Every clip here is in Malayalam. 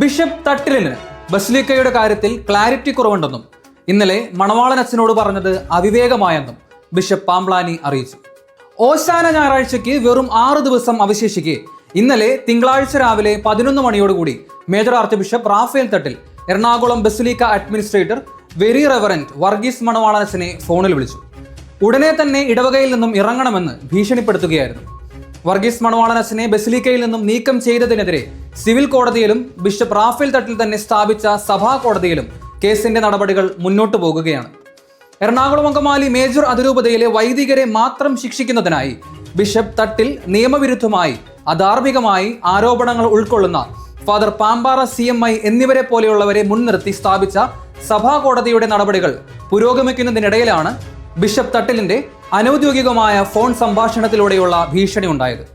ബിഷപ്പ് തട്ടിലിന് ബസ്ലിക്കയുടെ കാര്യത്തിൽ ക്ലാരിറ്റി കുറവുണ്ടെന്നും ഇന്നലെ മണവാളൻ അച്ഛനോട് പറഞ്ഞത് അവിവേകമായെന്നും ബിഷപ്പ് പാംപ്ലാനി അറിയിച്ചു. ഓശാന ഞായറാഴ്ചയ്ക്ക് വെറും ആറ് ദിവസം അവശേഷിക്കെ ഇന്നലെ തിങ്കളാഴ്ച രാവിലെ പതിനൊന്ന് മണിയോടുകൂടി major archbishop Raphael Thattil Ernakulam basilica administrator very reverend Varghese മണവാളനച്ചനെ ഫോണിൽ വിളിച്ചു. ഉടനെ തന്നെ ഇടവകയിൽ നിന്നും ഇറങ്ങണമെന്ന് ഭീഷണിപ്പെടുത്തുകയായിരുന്നു. വർഗീസ് മണവാളനസിനെ ബസിലിക്കയിൽ നിന്നും നീക്കം ചെയ്തതിനെതിരെ സിവിൽ കോടതിയിലും ബിഷപ്പ് റാഫേൽ തട്ടിൽ തന്നെ സ്ഥാപിച്ച സഭാ കോടതിയിലും കേസിന്റെ നടപടികൾ മുന്നോട്ടു പോകുകയാണ്. എറണാകുളം അങ്കമാലി മേജർ അതിരൂപതയിലെ വൈദികരെ മാത്രം ശിക്ഷിക്കുന്നതിനായി ബിഷപ്പ് തട്ടിൽ നിയമവിരുദ്ധമായി അധാർമികമായി ആരോപണങ്ങൾ ഉൾക്കൊള്ളുന്ന father Pampara C M I എന്നിവരെ പോലെയുള്ളവരെ മുൻനിർത്തി സ്ഥാപിച്ച സഭാ കോടതിയുടെ നടപടികൾ പുരോഗമിക്കുന്നതിനിടയിലാണ് ബിഷപ്പ് തട്ടിലിന്റെ അനൌദ്യോഗികമായ ഫോൺ സംഭാഷണത്തിലൂടെയുള്ള ഭീഷണി ഉണ്ടായത്.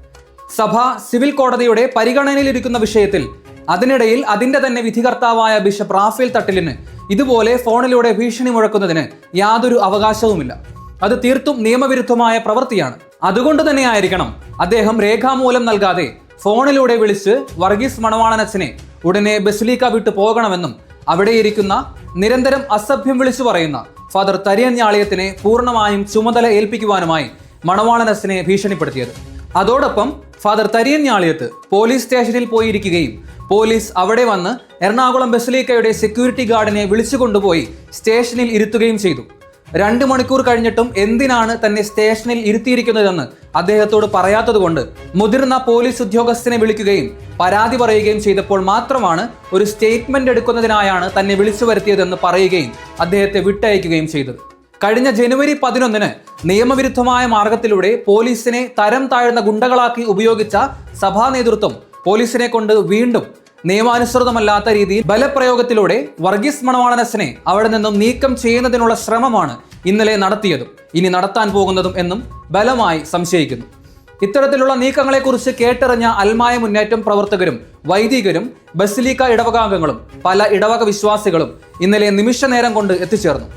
സഭ സിവിൽ കോടതിയുടെ പരിഗണനയിലിരിക്കുന്ന വിഷയത്തിൽ അതിനിടയിൽ അതിന്റെ തന്നെ വിധികർത്താവായ ബിഷപ്പ് റാഫേൽ തട്ടിലിന് ഇതുപോലെ ഫോണിലൂടെ ഭീഷണി മുഴക്കുന്നതിന് യാതൊരു അവകാശവുമില്ല. അത് തീർത്തും നിയമവിരുദ്ധമായ പ്രവൃത്തിയാണ്. അതുകൊണ്ട് തന്നെ ആയിരിക്കണം അദ്ദേഹം രേഖാമൂലം നൽകാതെ ഫോണിലൂടെ വിളിച്ച് വർഗീസ് മണവാളനച്ചനെ ഉടനെ ബസിലീക്ക വിട്ടു പോകണമെന്നും അവിടെയിരിക്കുന്ന നിരന്തരം അസഭ്യം വിളിച്ചു പറയുന്ന ഫാദർ തരിയൻ ഞാളിയത്തിനെ പൂർണമായും ചുമതല ഏൽപ്പിക്കുവാനുമായി മണവാളനസിനെ ഭീഷണിപ്പെടുത്തിയത്. അതോടൊപ്പം ഫാദർ തരിയൻ ഞാളിയത്ത് പോലീസ് സ്റ്റേഷനിൽ പോയിരിക്കുകയും പോലീസ് അവിടെ വന്ന് എറണാകുളം ബസലീക്കയുടെ സെക്യൂരിറ്റി ഗാർഡിനെ വിളിച്ചു കൊണ്ടുപോയി സ്റ്റേഷനിൽ ഇരുത്തുകയും ചെയ്തു. രണ്ട് മണിക്കൂർ കഴിഞ്ഞിട്ടും എന്തിനാണ് തന്നെ സ്റ്റേഷനിൽ ഇരുത്തിയിരിക്കുന്നതെന്ന് അദ്ദേഹത്തോട് പറയാത്തതുകൊണ്ട് മുതിർന്ന പോലീസ് ഉദ്യോഗസ്ഥനെ വിളിക്കുകയും പരാതി പറയുകയും ചെയ്തപ്പോൾ മാത്രമാണ് ഒരു സ്റ്റേറ്റ്മെന്റ് എടുക്കുന്നതിനായാണ് തന്നെ വിളിച്ചു വരുത്തിയതെന്ന് പറയുകയും അദ്ദേഹത്തെ വിട്ടയക്കുകയും ചെയ്തത്. കഴിഞ്ഞ ജനുവരി പതിനൊന്നിന് നിയമവിരുദ്ധമായ മാർഗത്തിലൂടെ പോലീസിനെ തരം താഴ്ന്ന ഗുണ്ടകളാക്കി ഉപയോഗിച്ച സഭാ നേതൃത്വം പോലീസിനെ കൊണ്ട് വീണ്ടും നിയമാനുസൃതമല്ലാത്ത രീതിയിൽ ബലപ്രയോഗത്തിലൂടെ വർഗീസ് മണവാളനസിനെ അവിടെ നിന്നും നീക്കം ചെയ്യുന്നതിനുള്ള ശ്രമമാണ് ഇന്നലെ നടത്തിയതും ഇനി നടത്താൻ പോകുന്നതും എന്നും ബലമായി സംശയിക്കുന്നു. ഇത്തരത്തിലുള്ള നീക്കങ്ങളെക്കുറിച്ച് കേട്ടറിഞ്ഞ അൽമായ മുന്നേറ്റം പ്രവർത്തകരും വൈദികരും ബസിലിക്ക ഇടവകാംഗങ്ങളും പല ഇടവക വിശ്വാസികളും ഇന്നലെ നിമിഷ നേരം കൊണ്ട് എത്തിച്ചേർന്നു.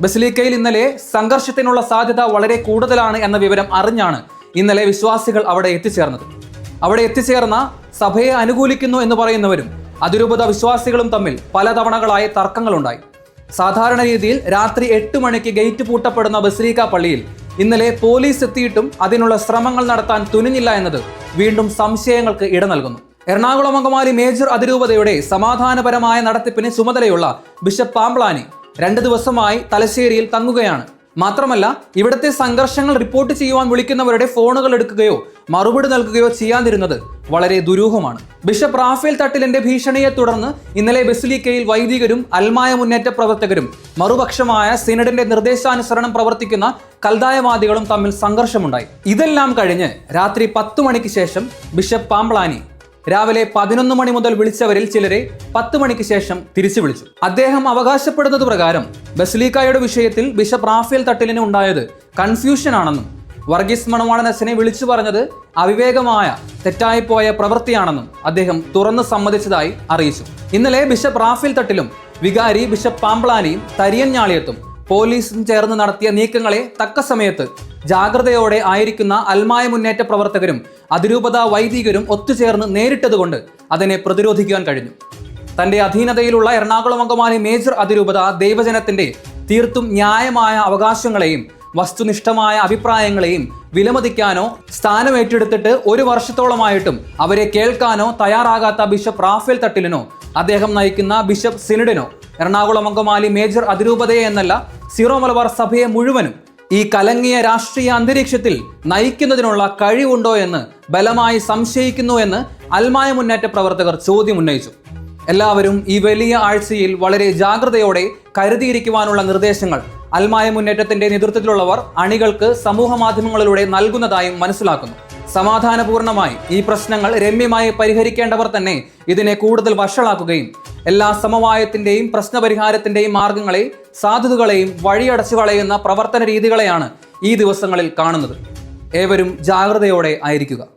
ബസിലിക്കയിൽ ഇന്നലെ സംഘർഷത്തിനുള്ള സാധ്യത വളരെ കൂടുതലാണ് എന്ന വിവരം അറിഞ്ഞാണ് ഇന്നലെ വിശ്വാസികൾ അവിടെ എത്തിച്ചേർന്നത്. അവിടെ എത്തിച്ചേർന്ന സഭയെ അനുകൂലിക്കുന്നു എന്ന് പറയുന്നവരും അതിരൂപത വിശ്വാസികളും തമ്മിൽ പലതവണകളായി തർക്കങ്ങളുണ്ടായി. സാധാരണ രീതിയിൽ രാത്രി എട്ട് മണിക്ക് ഗേറ്റ് പൂട്ടപ്പെടുന്ന ബസ്രീക പള്ളിയിൽ ഇന്നലെ പോലീസ് എത്തിയിട്ടും അതിനുള്ള ശ്രമങ്ങൾ നടത്താൻ തുനിഞ്ഞില്ല എന്നത് വീണ്ടും സംശയങ്ങൾക്ക് ഇട നൽകുന്നു. എറണാകുളം അങ്കമാലി മേജർ അതിരൂപതയുടെ സമാധാനപരമായ നടത്തിപ്പിന് ചുമതലയുള്ള ബിഷപ്പ് പാംപ്ലാനി രണ്ട് ദിവസമായി തലശ്ശേരിയിൽ തങ്ങുകയാണ്. മാത്രമല്ല ഇവിടുത്തെ സംഘർഷങ്ങൾ റിപ്പോർട്ട് ചെയ്യുവാൻ വിളിക്കുന്നവരുടെ ഫോണുകൾ എടുക്കുകയോ മറുപടി നൽകുകയോ ചെയ്യാതിരുന്നത് വളരെ ദുരൂഹമാണ്. ബിഷപ്പ് റാഫേൽ തട്ടിലിന്റെ ഭീഷണിയെ തുടർന്ന് ഇന്നലെ ബസിലിക്കയിൽ വൈദികരും അൽമായ മുന്നേറ്റ പ്രവർത്തകരും മറുപക്ഷമായ സിനഡിന്റെ നിർദ്ദേശാനുസരണം പ്രവർത്തിക്കുന്ന കൽതായവാദികളും തമ്മിൽ സംഘർഷമുണ്ടായി. ഇതെല്ലാം കഴിഞ്ഞ് രാത്രി പത്തു മണിക്ക് ശേഷം ബിഷപ്പ് പാംപ്ലാനി രാവിലെ പതിനൊന്ന് മണി മുതൽ വിളിച്ചവരിൽ ചിലരെ പത്ത് മണിക്ക് ശേഷം തിരിച്ചു വിളിച്ചു. അദ്ദേഹം അവകാശപ്പെടുന്നത് പ്രകാരം ബസ്ലീക്കായുടെ വിഷയത്തിൽ ബിഷപ്പ് റാഫേൽ തട്ടിലിന് ഉണ്ടായത് കൺഫ്യൂഷൻ ആണെന്നും വർഗീസ് മണവാളനസിനെ വിളിച്ചു പറഞ്ഞത് അവിവേകമായ തെറ്റായിപ്പോയ പ്രവൃത്തിയാണെന്നും അദ്ദേഹം തുറന്നു സമ്മതിച്ചതായി അറിയിച്ചു. ഇന്നലെ ബിഷപ്പ് റാഫേൽ തട്ടിലും വികാരി ബിഷപ്പ് പാമ്പ്ലാനിയും തരിയൻ ഞാളിയത്തും പോലീസും ചേർന്ന് നടത്തിയ നീക്കങ്ങളെ തക്ക സമയത്ത് ജാഗ്രതയോടെ ആയിരിക്കുന്ന അൽമായ മുന്നേറ്റ പ്രവർത്തകരും അതിരൂപത വൈദികരും ഒത്തുചേർന്ന് നേരിട്ടതുകൊണ്ട് അതിനെ പ്രതിരോധിക്കുവാൻ കഴിഞ്ഞു. തന്റെ അധീനതയിലുള്ള എറണാകുളം അങ്കമാലി മേജർ അതിരൂപത ദൈവജനത്തിന്റെ തീർത്തും ന്യായമായ അവകാശങ്ങളെയും വസ്തുനിഷ്ഠമായ അഭിപ്രായങ്ങളെയും വിലമതിക്കാനോ സ്ഥാനം ഏറ്റെടുത്തിട്ട് ഒരു വർഷത്തോളമായിട്ടും അവരെ കേൾക്കാനോ തയ്യാറാകാത്ത ബിഷപ്പ് റാഫേൽ തട്ടിലിനോ അദ്ദേഹം നയിക്കുന്ന ബിഷപ്പ് സിനഡിനോ എറണാകുളം അങ്കമാലി മേജർ അതിരൂപതയെ എന്നല്ല സീറോ മലബാർ സഭയെ മുഴുവനും ഈ കലങ്ങിയ രാഷ്ട്രീയ അന്തരീക്ഷത്തിൽ നയിക്കുന്നതിനുള്ള കഴിവുണ്ടോ എന്ന് ബലമായി സംശയിക്കുന്നു എന്ന് അൽമായ മുന്നേറ്റ പ്രവർത്തകർ ചോദ്യമുന്നയിച്ചു എല്ലാവരും ഈ വലിയ ആഴ്ചയിൽ വളരെ ജാഗ്രതയോടെ കരുതിയിരിക്കുവാനുള്ള നിർദ്ദേശങ്ങൾ അൽമായ മുന്നേറ്റത്തിന്റെ നേതൃത്വത്തിലുള്ളവർ അണികൾക്ക് സമൂഹ മാധ്യമങ്ങളിലൂടെ നൽകുന്നതായും മനസ്സിലാക്കുന്നു. സമാധാനപൂർണമായി ഈ പ്രശ്നങ്ങൾ രമ്യമായി പരിഹരിക്കേണ്ടവർ തന്നെ ഇതിനെ കൂടുതൽ വഷളാക്കുകയും എല്ലാ സമവായത്തിന്റെയും പ്രശ്നപരിഹാരത്തിന്റെയും മാർഗങ്ങളെ സാധ്യതകളെയും വഴിയടച്ചു കളയുന്ന പ്രവർത്തന രീതികളെയാണ് ഈ ദിവസങ്ങളിൽ കാണുന്നത്. ഏവരും ജാഗ്രതയോടെ ആയിരിക്കുക.